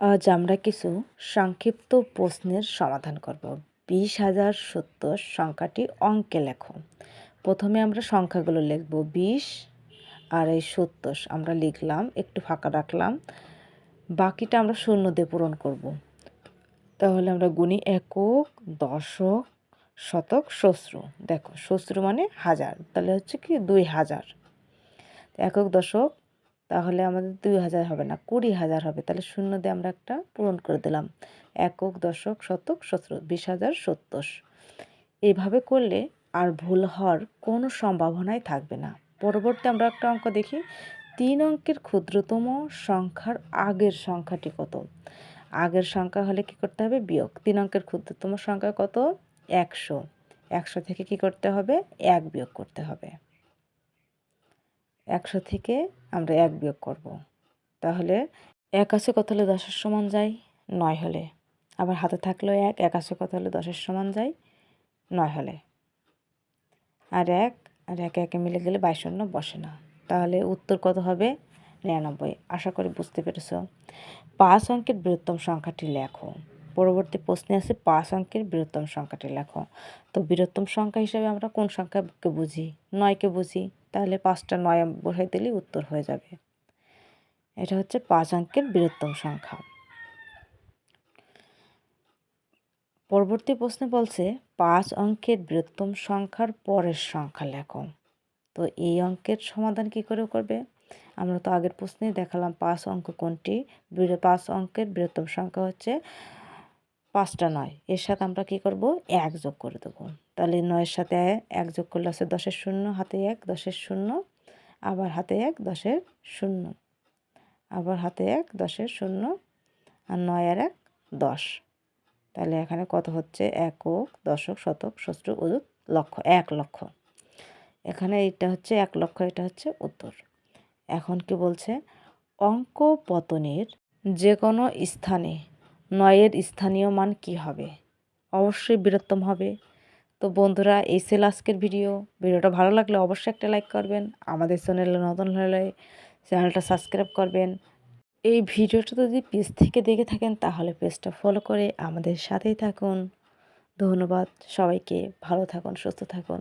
আজ আমরা কিছু সংক্ষিপ্ত প্রশ্নের সমাধান করব। বিশ হাজার সত্তর সংখ্যাটি অঙ্কে লেখো। প্রথমে আমরা সংখ্যাগুলো লিখব। বিশ আর এই সত্তর আমরা লিখলাম, একটু ফাঁকা রাখলাম। বাকিটা আমরা শূন্য দিয়ে পূরণ করব। তাহলে আমরা গুণি একক, দশক, শতক শ্বশ্রু দেখো শ্বশ্রু মানে হাজার। তাহলে হচ্ছে কি দুই হাজার। একক, দশক তাহলে আমাদের দুই হাজার হবে না, কুড়ি হাজার হবে। তাহলে শূন্য দিয়ে আমরা একটা পূরণ করে দিলাম। একক, দশক, শতক, সতেরো, বিশ হাজার, সত্তর। এইভাবে করলে আর ভুল হওয়ার কোনো সম্ভাবনাই থাকবে না। পরবর্তী আমরা একটা অঙ্ক দেখি। তিন অঙ্কের ক্ষুদ্রতম সংখ্যার আগের সংখ্যাটি কত? আগের সংখ্যা হলে কি করতে হবে? বিয়োগ। তিন অঙ্কের ক্ষুদ্রতম সংখ্যা কত? একশো। একশো থেকে কি করতে হবে? এক বিয়োগ করতে হবে। একশো থেকে আমরা এক বিয়োগ করব। তাহলে এক আছে কত হলে দশের সমান যায়? নয় হলে। আবার হাতে থাকলেও এক এক আছে কত হলে দশের সমান যায়? নয় হলে। আর এক, আর একে একে মিলে গেলে বাইশ শূন্য বসে না। তাহলে উত্তর কত হবে? নিরানব্বই। আশা করি বুঝতে পেরেছ। পাঁচ অঙ্কের বৃহত্তম সংখ্যাটি লেখো। পরবর্তী প্রশ্নে আছে পাঁচ অঙ্কের বৃহত্তম সংখ্যাটি লেখো। তো বৃহত্তম সংখ্যা হিসেবে আমরা কোন সংখ্যাকে বুঝি? নয়কে বুঝি? তাহলে পাঁচটা নয় বসাই দিলেই উত্তর হয়ে যাবে। এটা হচ্ছে পাঁচ অঙ্কের বৃহত্তম সংখ্যা। পরবর্তী প্রশ্নে বলছে, পাঁচ অঙ্কের বৃহত্তম সংখ্যার পরের সংখ্যা লেখো। তো এই অঙ্কের সমাধান কি করে করবে? আমরা তো আগের প্রশ্নেই দেখালাম পাঁচ অঙ্ক কোনটি। পাঁচ অঙ্কের বৃহত্তম সংখ্যা হচ্ছে পাঁচটা নয়। এর সাথে আমরা কি করব? এক যোগ করে দেবো। তাহলে নয়ের সাথে এক যোগ করলে আছে দশের শূন্য, হাতে এক, দশের শূন্য, আবার হাতে এক, দশের শূন্য, আবার হাতে এক, দশের শূন্য, আর নয় আর এক, দশ। তাহলে এখানে কত হচ্ছে? একক, দশক, শতক, ষষ্ঠ অযুত লক্ষ, এক লক্ষ। এখানে এটা হচ্ছে এক লক্ষ, এটা হচ্ছে উত্তর। এখন কি বলছে? অঙ্ক পতনের যে কোনো স্থানে নয়ের স্থানীয় মান কি হবে? অবশ্যই বৃহত্তম হবে। তো বন্ধুরা, এই সেল আজকের ভিডিও। ভিডিওটা ভালো লাগলে অবশ্যই একটা লাইক করবেন। আমাদের চ্যানেলে নতুন হলে চ্যানেলটা সাবস্ক্রাইব করবেন। এই ভিডিওটা যদি পেজ থেকে দেখে থাকেন, তাহলে পেজটা ফলো করে আমাদের সাথেই থাকুন। ধন্যবাদ সবাইকে। ভালো থাকুন, সুস্থ থাকুন।